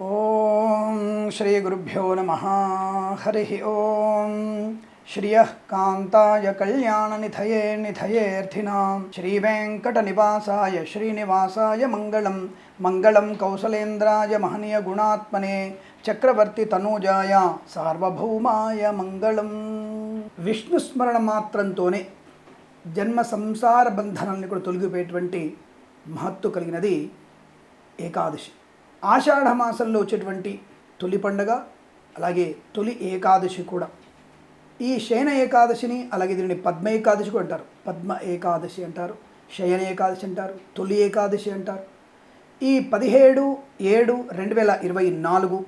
ఓం శ్రీ గురుభ్యో నమ. హరి ఓం. శ్రియ కాంతాయ కళ్యాణ కళ్యాణనిధయే నిధయేర్థినాం శ్రీవేంకటనివాసాయ శ్రీనివాసాయ మంగళం. మంగళం కౌసలేంద్రాయ మహనీయ గుణాత్మనే చక్రవర్తి తనూజాయ సార్వభౌమాయ మంగళం. విష్ణు స్మరణ మాత్రంతోనే జన్మ సంసార బంధనాలను కూడా తొలగిపోయేటువంటి మహత్తు కలిగినది ఏకాదశి. ఆషాఢ మాసంలో వచ్చేటువంటి తొలి పండగ అలాగే తొలి ఏకాదశి కూడా. ఈ శయన ఏకాదశిని అలాగే దీనిని పద్మ ఏకాదశి కూడా అంటారు. పద్మ ఏకాదశి అంటారు శయన ఏకాదశి అంటారు తొలి ఏకాదశి అంటారు. ఈ పదిహేడు ఏడు రెండు వేల ఇరవై నాలుగు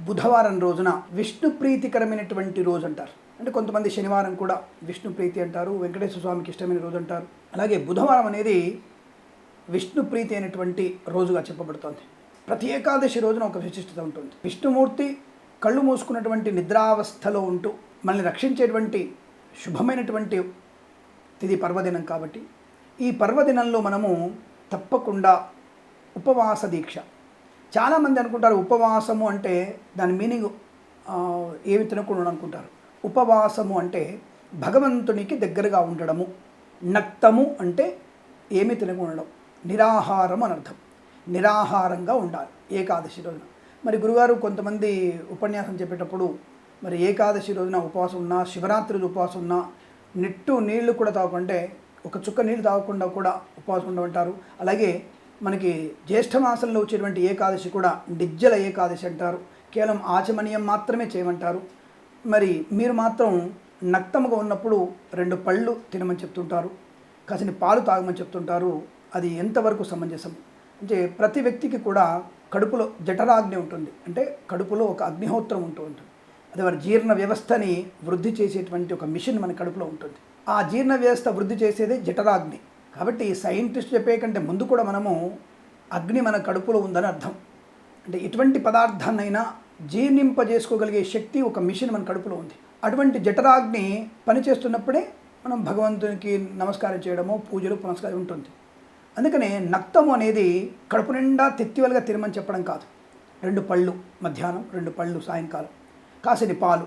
బుధవారం రోజున విష్ణు ప్రీతికరమైనటువంటి రోజు అంటారు. అంటే కొంతమంది శనివారం కూడా విష్ణు ప్రీతి అంటారు వెంకటేశ్వర స్వామికి ఇష్టమైన రోజు అంటారు. అలాగే బుధవారం అనేది విష్ణు ప్రీతి అయినటువంటి రోజుగా చెప్పబడుతోంది. ప్రతి ఏకాదశి రోజున ఒక విశిష్టత ఉంటుంది. విష్ణుమూర్తి కళ్ళు మూసుకున్నటువంటి నిద్రావస్థలో ఉంటూ మనల్ని రక్షించేటువంటి శుభమైనటువంటి తిది పర్వదినం కాబట్టి ఈ పర్వదినంలో మనము తప్పకుండా ఉపవాస దీక్ష. చాలామంది అనుకుంటారు ఉపవాసము అంటే దాని మీనింగ్ ఏమి తినకుండా అనుకుంటారు ఉపవాసము అంటే భగవంతునికి దగ్గరగా ఉండడము. నక్తము అంటే ఏమి తినకుండా ఉండడం. నిరాహారం అని అర్థం. నిరాహారంగా ఉండాలి. ఏకాదశి రోజున. మరి గురుగారు కొంతమంది ఉపన్యాసం చెప్పేటప్పుడు మరి ఏకాదశి రోజున ఉపవాసం ఉన్నా శివరాత్రి ఉపవాసం ఉన్నా నిట్టు నీళ్ళు కూడా తాగకుంటే ఒక చుక్క నీళ్ళు తాగకుండా కూడా ఉపవాసం ఉండమంటారు. అలాగే మనకి జ్యేష్ఠ మాసంలో వచ్చేటువంటి ఏకాదశి కూడా నిజ్జల ఏకాదశి అంటారు. కేవలం ఆచమనీయం మాత్రమే చేయమంటారు. మరి మీరు మాత్రం నక్తముగా ఉన్నప్పుడు రెండు పళ్ళు తినమని చెప్తుంటారు. కాసిన పాలు తాగమని చెప్తుంటారు. అది ఎంతవరకు సమంజసం? అంటే ప్రతి వ్యక్తికి కూడా కడుపులో జఠరాగ్ని ఉంటుంది. అంటే కడుపులో ఒక అగ్నిహోత్రం ఉంటూ ఉంటుంది. అది వారి జీర్ణ వ్యవస్థని వృద్ధి చేసేటువంటి ఒక మిషన్ మన కడుపులో ఉంటుంది. ఆ జీర్ణ వ్యవస్థ వృద్ధి చేసేదే జఠరాగ్ని. కాబట్టి సైంటిస్ట్ చెప్పే కంటే ముందు కూడా మనము అగ్ని మన కడుపులో ఉందని అర్థం. అంటే ఎటువంటి పదార్థాన్నైనా జీర్ణింపజేసుకోగలిగే శక్తి ఒక మిషన్ మన కడుపులో ఉంది. అటువంటి జఠరాగ్ని పనిచేస్తున్నప్పుడే మనం భగవంతునికి నమస్కారం చేయడము పూజలు పునస్కారం ఉంటుంది. అందుకనే నక్తము అనేది కడుపు నిండా తెత్తివలుగా తినమని చెప్పడం కాదు. రెండు పళ్ళు మధ్యాహ్నం రెండు పళ్ళు సాయంకాలం. కాసిని పాలు.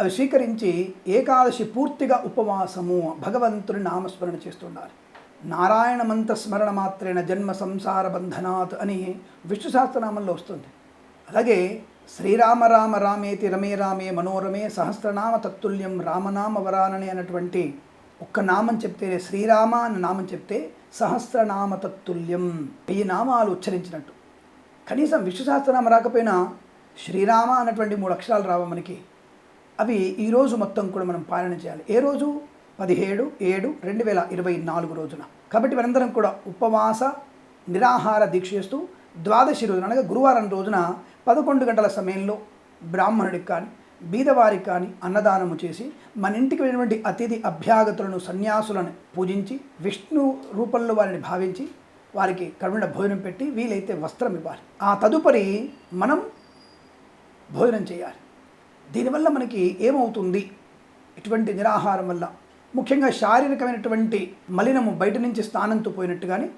అవి స్వీకరించి ఏకాదశి పూర్తిగా ఉపవాసము భగవంతుని నామస్మరణ చేస్తుండాలి నారాయణమంత స్మరణ మాత్రేన జన్మ సంసార బంధనాత్ అని విష్ణు సహస్రనామంలో వస్తుంది. అలాగే శ్రీరామ రామ రామేతి రమే రామే మనోరమే సహస్రనామ తత్తుల్యం రామనామ వరానని అన్నటువంటి ఒక్క నామం చెప్తేనే శ్రీరామ అన్న నామం చెప్తే సహస్రనామ తత్తుల్యం ఈ నామాలు ఉచ్చరించినట్టు. కనీసం విష్ణు రాకపోయినా శ్రీరామ అన్నటువంటి మూడు అక్షరాలు రావ మనకి. అవి ఈరోజు మొత్తం కూడా మనం పాలన చేయాలి. ఏ రోజు? పదిహేడు ఏడు రెండు వేల ఇరవై నాలుగు రోజున. కాబట్టి మనందరం కూడా ఉపవాస నిరాహార దీక్ష చేస్తూ ద్వాదశి రోజున అనగా గురువారం రోజున పదకొండు గంటల సమయంలో బ్రాహ్మణుడికి కానీ బీదవారికి కానీ అన్నదానము చేసి మన ఇంటికి వెళ్ళినటువంటి అతిథి అభ్యాగతులను సన్యాసులను పూజించి విష్ణు రూపంలో వారిని భావించి వారికి కరుణ భోజనం పెట్టి వీలైతే వస్త్రం ఇవ్వాలి. ఆ తదుపరి మనం భోజనం చేయాలి. దీనివల్ల మనకి ఏమవుతుంది? ఇటువంటి నిరాహారం వల్ల ముఖ్యంగా శారీరకమైనటువంటి మలినము బయట నుంచి స్నానంతో పోయినట్టుగానే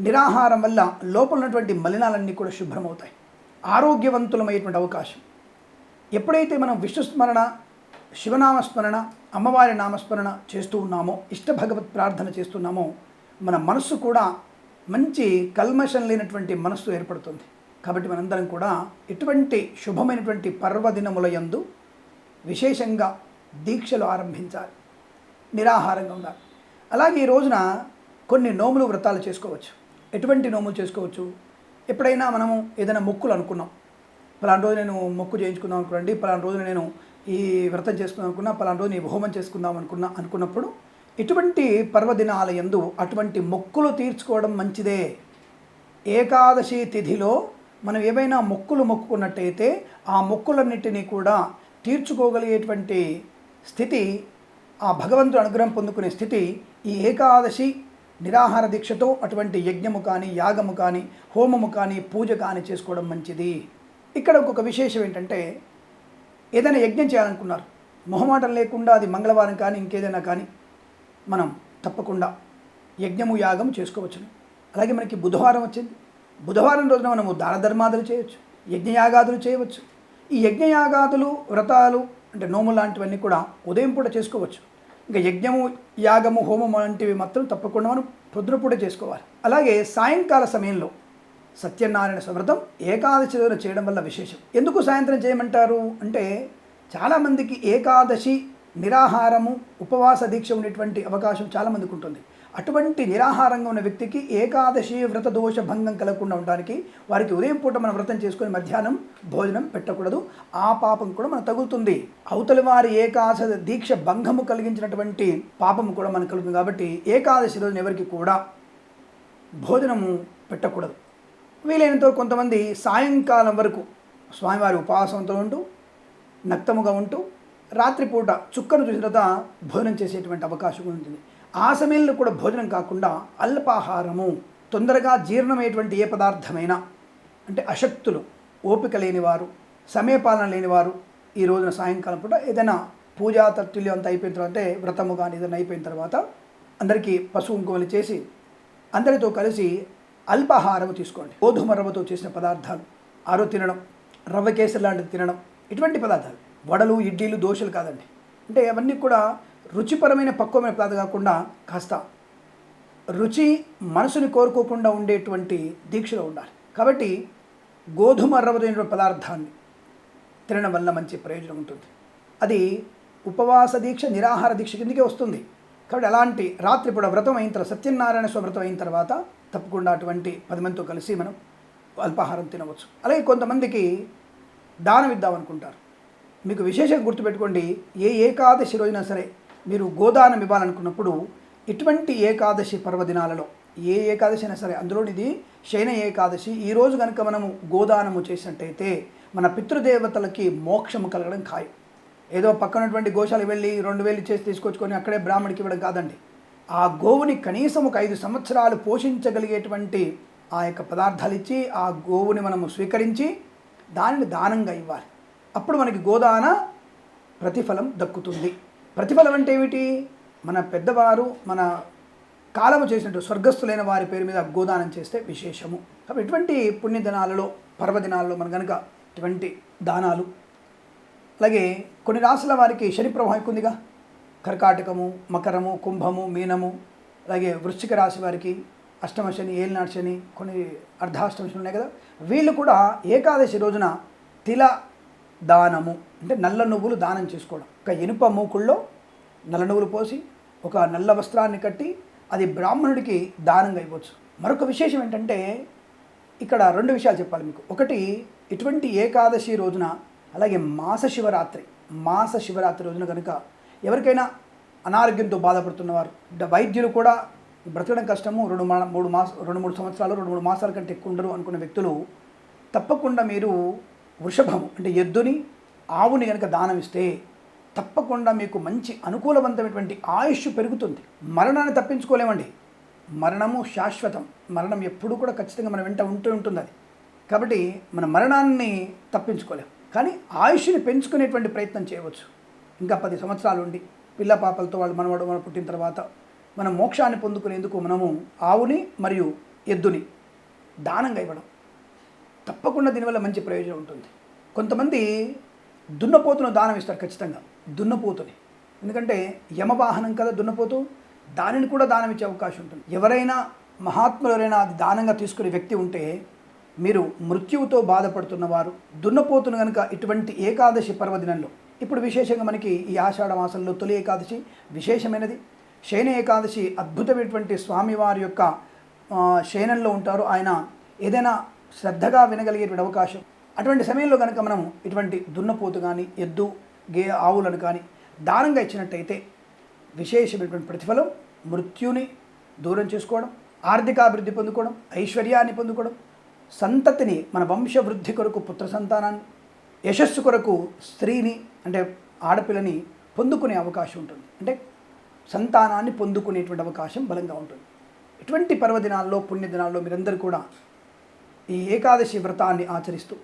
నిరాహారం వల్ల లోపల ఉన్నటువంటి మలినాలన్నీ కూడా శుభ్రమవుతాయి. ఆరోగ్యవంతులమయ్యేటువంటి అవకాశం. ఎప్పుడైతే మనం విష్ణు స్మరణ శివనామస్మరణ అమ్మవారి నామస్మరణ చేస్తూ ఉన్నామో ఇష్ట భగవత్ ప్రార్థన చేస్తున్నామో మన మనస్సు కూడా మంచి కల్మషం లేనటువంటి మనస్సు ఏర్పడుతుంది. కాబట్టి మనందరం కూడా ఎటువంటి శుభమైనటువంటి పర్వదినముల యందు విశేషంగా దీక్షలు ఆరంభించాలి. నిరాహారంగా ఉండాలి. అలాగే ఈ రోజున కొన్ని నోములు వ్రతాలు చేసుకోవచ్చు. ఎటువంటి నోములు చేసుకోవచ్చు? ఎప్పుడైనా మనము ఏదైనా మొక్కులు అనుకున్నాం. పలానా రోజు నేను మొక్కు చేయించుకుందాం అనుకోండి పలానా రోజున నేను ఈ వ్రతం చేసుకుందాం అనుకున్నా పలానా రోజు నేను హోమం చేసుకుందాం అనుకున్నా అనుకున్నప్పుడు ఇటువంటి పర్వదినాల ఎందు అటువంటి మొక్కులు తీర్చుకోవడం మంచిదే. ఏకాదశి తిథిలో మనం ఏవైనా మొక్కులు మొక్కుకున్నట్టయితే ఆ మొక్కులన్నిటినీ కూడా తీర్చుకోగలిగేటువంటి స్థితి ఆ భగవంతుడు అనుగ్రహం పొందుకునే స్థితి ఈ ఏకాదశి నిరాహార దీక్షతో అటువంటి యజ్ఞము కానీ యాగము కానీ హోమము కానీ పూజ కానీ చేసుకోవడం మంచిది. ఇక్కడ ఇంకొక విశేషం ఏంటంటే ఏదైనా యజ్ఞం చేయాలనుకున్నారు మొహమాటం లేకుండా అది మంగళవారం కానీ ఇంకేదైనా కానీ మనం తప్పకుండా యజ్ఞము యాగము చేసుకోవచ్చును. అలాగే మనకి బుధవారం వచ్చింది. బుధవారం రోజున మనము దాన ధర్మాదులు చేయొచ్చు యజ్ఞయాగాదులు చేయవచ్చు. ఈ యజ్ఞయాగాదులు వ్రతాలు అంటే నోము లాంటివన్నీ కూడా ఉదయం పూట చేసుకోవచ్చు. ఇంకా యజ్ఞము యాగము హోమం వంటివి మాత్రం తప్పకుండా మనం పొద్దున పూట చేసుకోవాలి. అలాగే సాయంకాల సమయంలో సత్యనారాయణ వ్రతం ఏకాదశి రోజున చేయడం వల్ల విశేషం. ఎందుకు సాయంత్రం చేయమంటారు? అంటే చాలామందికి ఏకాదశి నిరాహారము ఉపవాస దీక్ష ఉండేటువంటి అవకాశం చాలామందికి ఉంటుంది. అటువంటి నిరాహారంగా ఉన్న వ్యక్తికి ఏకాదశి వ్రత దోష భంగం కలగకుండా ఉండడానికి వారికి ఉదయం పూట మనం వ్రతం చేసుకుని మధ్యాహ్నం భోజనం పెట్టకూడదు. ఆ పాపం కూడా మనకు తగులుతుంది. అవతలి వారి ఏకాదశ దీక్ష భంగము కలిగించినటువంటి పాపము కూడా మనకు కలుగుతుంది. కాబట్టి ఏకాదశి రోజున ఎవరికి కూడా భోజనము పెట్టకూడదు. వీలైనంత కొంతమంది సాయంకాలం వరకు స్వామివారి ఉపవాసంతో ఉంటూ నక్తముగా ఉంటూ రాత్రిపూట చుక్కను చూసిన తర్వాత భోజనం చేసేటువంటి అవకాశం ఉంటుంది. ఆ సమయంలో కూడా భోజనం కాకుండా అల్పాహారము తొందరగా జీర్ణమయ్యేటువంటి ఏ పదార్థమైనా అంటే అశక్తులు ఓపిక లేనివారు సమయపాలన లేనివారు ఈ రోజున సాయంకాలం పూట ఏదైనా పూజా తత్తుల్యం అంతా అయిపోయిన తర్వాత అంటే వ్రతము కానీ ఏదైనా అయిపోయిన తర్వాత అందరికీ పశువు ఇంకోలు చేసి అందరితో కలిసి అల్పాహారం తీసుకోండి. గోధుమ రవ్వతో చేసిన పదార్థాలు ఆరో తినడం రవ్వ కేసరి లాంటిది తినడం ఇటువంటి పదార్థాలు. వడలు ఇడ్లీలు దోశలు కాదండి. అంటే అవన్నీ కూడా రుచిపరమైన పక్వమైన పదార్థం కాకుండా కాస్త రుచి మనసుని కోరుకోకుండా ఉండేటువంటి దీక్షలో ఉండాలి. కాబట్టి గోధుమ రవ్వతో పదార్థాన్ని తినడం వల్ల మంచి ప్రయోజనం ఉంటుంది. అది ఉపవాస దీక్ష నిరాహార దీక్ష కిందకే వస్తుంది. కాబట్టి అలాంటి రాత్రిపూట వ్రతం అయిన తర్వాత సత్యనారాయణ స్వ వ్రతం అయిన తర్వాత తప్పకుండా అటువంటి పది మందితో కలిసి మనం అల్పాహారం తినవచ్చు. అలాగే కొంతమందికి దానం ఇద్దామనుకుంటారు. మీకు విశేషంగా గుర్తుపెట్టుకోండి ఏ ఏకాదశి రోజున సరే మీరు గోదానం ఇవ్వాలనుకున్నప్పుడు ఇటువంటి ఏకాదశి పర్వదినాలలో ఏ ఏకాదశి అయినా సరే అందులోనిది శయన ఏకాదశి. ఈరోజు కనుక మనము గోదానము చేసినట్టయితే మన పితృదేవతలకి మోక్షము కలగడం ఖాయం. ఏదో పక్కనటువంటి గోశాలకు వెళ్ళి రెండు వేలు చేసి తీసుకొచ్చుకొని అక్కడే బ్రాహ్మణికి ఇవ్వడం కాదండి. ఆ గోవుని కనీసం ఒక ఐదు సంవత్సరాలు పోషించగలిగేటువంటి ఆ యొక్క పదార్థాలు ఇచ్చి ఆ గోవుని మనము స్వీకరించి దానిని దానంగా ఇవ్వాలి. అప్పుడు మనకి గోదాన ప్రతిఫలం దక్కుతుంది. ప్రతిఫలం అంటే ఏమిటి? మన పెద్దవారు మన కాలము చేసినట్టు స్వర్గస్థులైన వారి పేరు మీద గోదానం చేస్తే విశేషము. కాబట్టి ఇటువంటి పుణ్యదినాలలో పర్వదినాల్లో మన కనుక ఇటువంటి దానాలు అలాగే కొన్ని రాసుల వారికి శని ప్రభావం ఎక్కువ ఉందిగా. కర్కాటకము మకరము కుంభము మీనము అలాగే వృశ్చిక రాశి వారికి అష్టమ శని ఏలినాడు శని కొన్ని అర్ధాష్టమ శని ఉన్నాయి కదా. వీళ్ళు కూడా ఏకాదశి రోజున తిల దానము అంటే నల్ల నువ్వులు దానం చేసుకోవడం. ఒక ఇనుప మూకుల్లో నల్ల నువ్వులు పోసి ఒక నల్ల వస్త్రాన్ని కట్టి అది బ్రాహ్మణుడికి దానంగా ఇవ్వచ్చు. మరొక విశేషం ఏంటంటే ఇక్కడ రెండు విషయాలు చెప్పాలి మీకు. ఒకటి ఇటువంటి ఏకాదశి రోజున అలాగే మాస శివరాత్రి మాస శివరాత్రి రోజున కనుక ఎవరికైనా అనారోగ్యంతో బాధపడుతున్నవారు వైద్యులు కూడా బ్రతకడం కష్టము రెండు మా మూడు మాస రెండు మూడు సంవత్సరాలు రెండు మూడు మాసాల కంటే ఎక్కువ ఉండరు అనుకున్న వ్యక్తులు తప్పకుండా మీరు వృషభము అంటే ఎద్దుని ఆవుని కనుక దానం ఇస్తే తప్పకుండా మీకు మంచి అనుకూలవంతమైనటువంటి ఆయుష్ పెరుగుతుంది. మరణాన్ని తప్పించుకోలేమండి. మరణము శాశ్వతం. మరణం ఎప్పుడూ కూడా ఖచ్చితంగా మన వెంట ఉంటూ ఉంటుంది అది కాబట్టి మన మరణాన్ని తప్పించుకోలేం. కానీ ఆయుష్ని పెంచుకునేటువంటి ప్రయత్నం చేయవచ్చు. ఇంకా పది సంవత్సరాలు ఉండి పిల్ల పాపలతో వాళ్ళు మనవడు మన పుట్టిన తర్వాత మనం మోక్షాన్ని పొందుకునేందుకు మనము ఆవుని మరియు ఎద్దుని దానంగా ఇవ్వడం. తప్పకుండా దీనివల్ల మంచి ప్రయోజనం ఉంటుంది. కొంతమంది దున్నపోతును దానం ఇస్తారు ఖచ్చితంగా. దున్నపోతుని. ఎందుకంటే యమవాహనం కదా దున్నపోతు దానిని కూడా దానం ఇచ్చే అవకాశం ఉంటుంది. ఎవరైనా మహాత్ములు ఎవరైనా అది దానంగా తీసుకునే వ్యక్తి ఉంటే మీరు మృత్యువుతో బాధపడుతున్నవారు దున్నపోతును కనుక ఇటువంటి ఏకాదశి పర్వదినంలో ఇప్పుడు విశేషంగా మనకి ఈ ఆషాఢ మాసంలో తొలి ఏకాదశి విశేషమైనది. శయన ఏకాదశి అద్భుతమైనటువంటి స్వామివారి యొక్క శయనంలో ఉంటారు. ఆయన ఏదైనా శ్రద్ధగా వినగలిగేటువంటి అవకాశం. అటువంటి సమయంలో కనుక మనం ఇటువంటి దున్నపోతు కానీ ఎద్దు గే ఆవులను కానీ దానంగా ఇచ్చినట్టయితే విశేషమైనటువంటి ప్రతిఫలం మృత్యుని దూరం చేసుకోవడం ఆర్థికాభివృద్ధి పొందుకోవడం ఐశ్వర్యాన్ని పొందుకోవడం సంతతిని మన వంశవృద్ధి కొరకు పుత్ర సంతానాన్ని యశస్సు కొరకు స్త్రీని అంటే ఆడపిల్లని పొందుకునే అవకాశం ఉంటుంది. అంటే సంతానాన్ని పొందుకునేటువంటి అవకాశం బలంగా ఉంటుంది. ఇటువంటి పర్వదినాల్లో పుణ్యదినాల్లో మీరందరూ కూడా ఈ ఏకాదశి వ్రతాన్ని ఆచరిస్తూ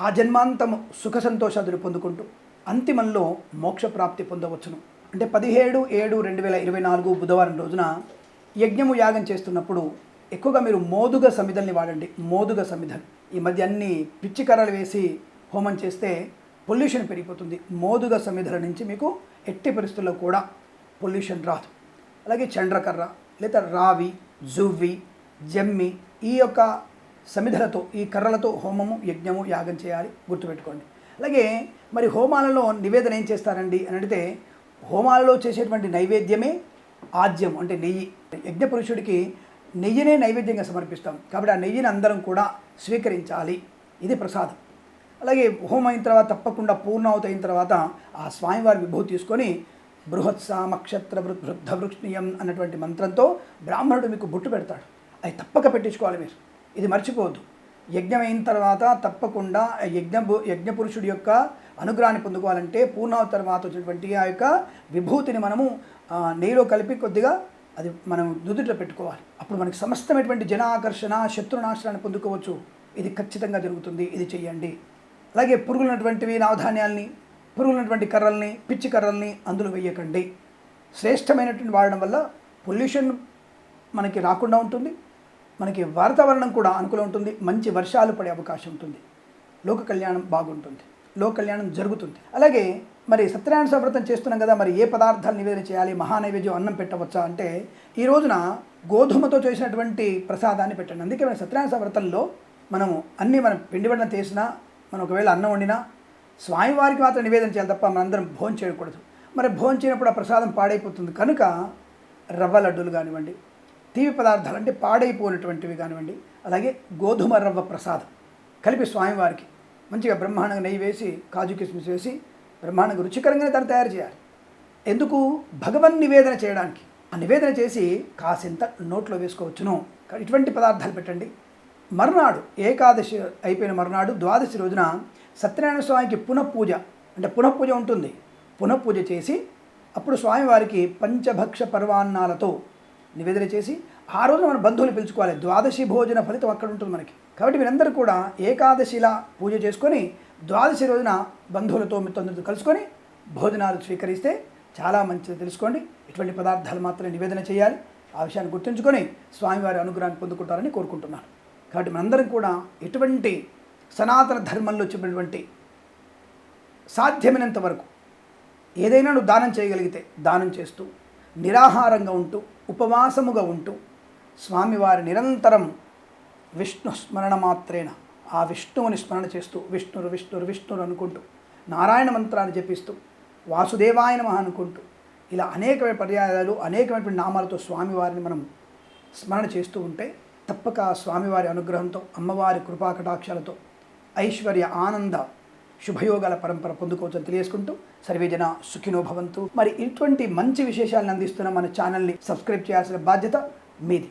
ఆ జన్మాంతము సుఖ సంతోషాదులు పొందుకుంటూ అంతిమంలో మోక్ష ప్రాప్తి పొందవచ్చును. అంటే పదిహేడు ఏడు రెండు వేల ఇరవై నాలుగు బుధవారం రోజున యజ్ఞము యాగం చేస్తున్నప్పుడు ఎక్కువగా మీరు మోదుగ సమిధల్ని వాడండి. మోదుగ సమిధలు ఈ మధ్య అన్ని పిచ్చి కర్రలు వేసి హోమం చేస్తే పొల్యూషన్ పెరిగిపోతుంది. మోదుగ సమిధల నుంచి మీకు ఎట్టి పరిస్థితుల్లో కూడా పొల్యూషన్ రాదు. అలాగే చండ్రకర్ర లేదా రావి జువ్వి జమ్మి ఈ యొక్క సమిధలతో ఈ కర్రలతో హోమము యజ్ఞము యాగం చేయాలి. గుర్తుపెట్టుకోండి. అలాగే మరి హోమాలలో నివేదన ఏం చేస్తారండి అని అడిగితే హోమాలలో చేసేటువంటి నైవేద్యమే ఆద్యం అంటే నెయ్యి. యజ్ఞ పురుషుడికి నెయ్యినే నైవేద్యంగా సమర్పిస్తాం. కాబట్టి ఆ నెయ్యిని అందరం కూడా స్వీకరించాలి. ఇది ప్రసాదం. అలాగే హోమం అయిన తర్వాత తప్పకుండా పూర్ణావతి అయిన తర్వాత ఆ స్వామివారి విభూతి తీసుకొని బృహత్సామక్షత్ర వృద్ధ వృక్షణీయం అన్నటువంటి మంత్రంతో బ్రాహ్మణుడు మీకు బొట్టు పెడతాడు. అది తప్పక పెట్టించుకోవాలి మీరు. ఇది మర్చిపోవద్దు. యజ్ఞం అయిన తర్వాత తప్పకుండా యజ్ఞ యజ్ఞ పురుషుడి యొక్క అనుగ్రహాన్ని పొందుకోవాలంటే పూర్ణావతి తర్వాత వచ్చినటువంటి ఆ యొక్క విభూతిని మనము ఆ, నెయ్యిలో కలిపి కొద్దిగా అది మనం నుదుటిలో పెట్టుకోవాలి. అప్పుడు మనకి సమస్తమైనటువంటి జనాకర్షణ శత్రునాశనాన్ని పొందుకోవచ్చు. ఇది ఖచ్చితంగా జరుగుతుంది. ఇది చెయ్యండి. అలాగే పురుగులున్నటువంటివి నవధాన్యాల్ని పురుగులున్నటువంటి కర్రల్ని పిచ్చి కర్రల్ని అందులో వేయకండి. శ్రేష్టమైనటువంటి వాడడం వల్ల పొల్యూషన్ మనకి రాకుండా ఉంటుంది. మనకి వాతావరణం కూడా అనుకూలం ఉంటుంది. మంచి వర్షాలు పడే అవకాశం ఉంటుంది. లోక కళ్యాణం బాగుంటుంది. లోక కళ్యాణం జరుగుతుంది. అలాగే మరి సత్యనారాయణ సవ్రతం చేస్తున్నాం కదా మరి ఏ పదార్థాలు నివేదన చేయాలి? మహానైవేద్యం అన్నం పెట్టవచ్చా అంటే ఈ రోజున గోధుమతో చేసినటువంటి ప్రసాదాన్ని పెట్టండి. అందుకే మన సత్యనారాయణ సవ్రతంలో మనము అన్నీ మనం పిండి వంటలు చేసినా మనం ఒకవేళ అన్నం వండినా స్వామివారికి మాత్రం నివేదన చేయాలి తప్ప మనందరం భోజనం చేయకూడదు. మరి భోజనం చేయనప్పుడు ఆ ప్రసాదం పాడైపోతుంది. కనుక రవ్వ లడ్డూలు కానివ్వండి తీపి పదార్థాలు అంటే పాడైపోయినటువంటివి కానివ్వండి అలాగే గోధుమ రవ్వ ప్రసాదం కలిపి స్వామివారికి మంచిగా బ్రహ్మాండంగా నెయ్యి వేసి కాజు కిస్మిస్ వేసి బ్రహ్మాండంగా రుచికరంగానే దాన్ని తయారు చేయాలి. ఎందుకు? భగవన్ నివేదన చేయడానికి. ఆ నివేదన చేసి కాసింత నోట్లో వేసుకోవచ్చును. కానీ ఇటువంటి పదార్థాలు పెట్టండి. మర్నాడు ఏకాదశి అయిపోయిన మర్నాడు ద్వాదశి రోజున సత్యనారాయణ స్వామికి పునఃపూజ అంటే పునఃపూజ ఉంటుంది. పునఃపూజ చేసి అప్పుడు స్వామివారికి పంచభక్ష పర్వాన్నాలతో నివేదన చేసి ఆ రోజు మన బంధువులు పిలుచుకోవాలి. ద్వాదశి భోజన ఫలితం అక్కడ ఉంటుంది మనకి. కాబట్టి మీరందరూ కూడా ఏకాదశిలా పూజ చేసుకొని ద్వాదశి రోజున బంధువులతో మిత్రులతో కలుసుకొని భోజనాలు స్వీకరిస్తే చాలా మంచిది తెలుసుకోండి. ఇటువంటి పదార్థాలు మాత్రమే నివేదన చేయాలి. ఆ విషయాన్ని గుర్తుంచుకొని స్వామివారి అనుగ్రహాన్ని పొందుకుంటారని కోరుకుంటున్నాను. కాబట్టి మనందరం కూడా ఎటువంటి సనాతన ధర్మంలో చెప్పినటువంటి సాధ్యమైనంత వరకు ఏదైనా నువ్వు దానం చేయగలిగితే దానం చేస్తూ నిరాహారంగా ఉంటూ ఉపవాసముగా ఉంటూ స్వామివారి నిరంతరం విష్ణు స్మరణ మాత్రేన ఆ విష్ణువుని స్మరణ చేస్తూ విష్ణురు విష్ణురు విష్ణురు అనుకుంటూ నారాయణ మంత్రాన్ని జపిస్తూ వాసుదేవాయ నమః అనుకుంటూ ఇలా అనేకమైన పర్యాయాలు అనేకమైన నామాలతో స్వామివారిని మనం స్మరణ చేస్తూ ఉంటే తప్పక స్వామివారి అనుగ్రహంతో అమ్మవారి కృపా కటాక్షాలతో ఐశ్వర్య ఆనంద శుభయోగాల పరంపర పొందుకోవచ్చని తెలియజేసుకుంటూ సర్వేజన సుఖినో భవంతు. మరి ఇటువంటి మంచి విశేషాలను అందిస్తున్న మన ఛానల్ని సబ్స్క్రైబ్ చేయాల్సిన బాధ్యత మీది.